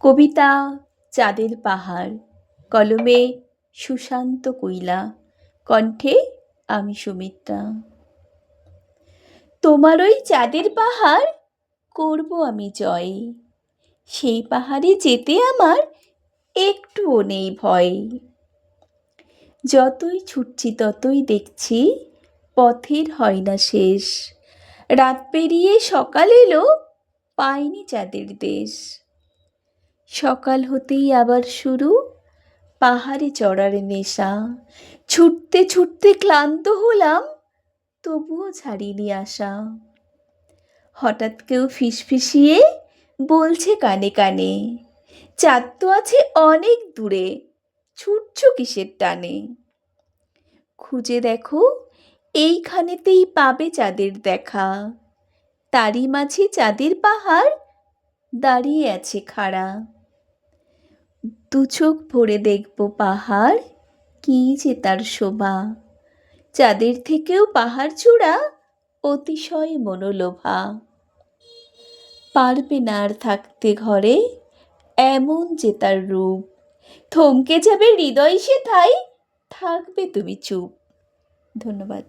কবিতা, চাঁদের পাহাড়, কলমে সুশান্ত কুইলা কণ্ঠে আমি সুমিত্রা। তোমার ওই চাঁদের পাহাড় করব আমি জয়। সেই পাহাড়ে যেতে আমার একটুও নেই ভয়। যতই ছুটছি ততই দেখছি পথের হয় না শেষ। রাত পেরিয়ে সকাল এলো, পাইনি চাঁদের দেশ। সকাল হতেই আবার শুরু। পাহাড়ে চড়ার নেশা। ছুটতে ছুটতে ক্লান্ত হলাম, তবুও ছাড়িনি আশা। হঠাৎ কেউ ফিসফিসিয়ে বলছে কানে কানে, চাঁদ তো আছে অনেক দূরে, ছুটছ কিসের টানে? খুঁজে দেখো, এইখানেতেই পাবে চাঁদের দেখা। তারই মাঝে চাঁদের পাহাড় দাঁড়িয়ে আছে খাড়া। দু চোখ ভরে দেখব পাহাড়, কী যে তার শোভা। চাঁদের থেকেও পাহাড় চূড়া, অতিশয় মনোলোভা। পারবে না আর থাকতে ঘরে, এমন যে তার রূপ। থমকে যাবে হৃদয় সে ঠাই থাকবে তুমি চুপ। ধন্যবাদ।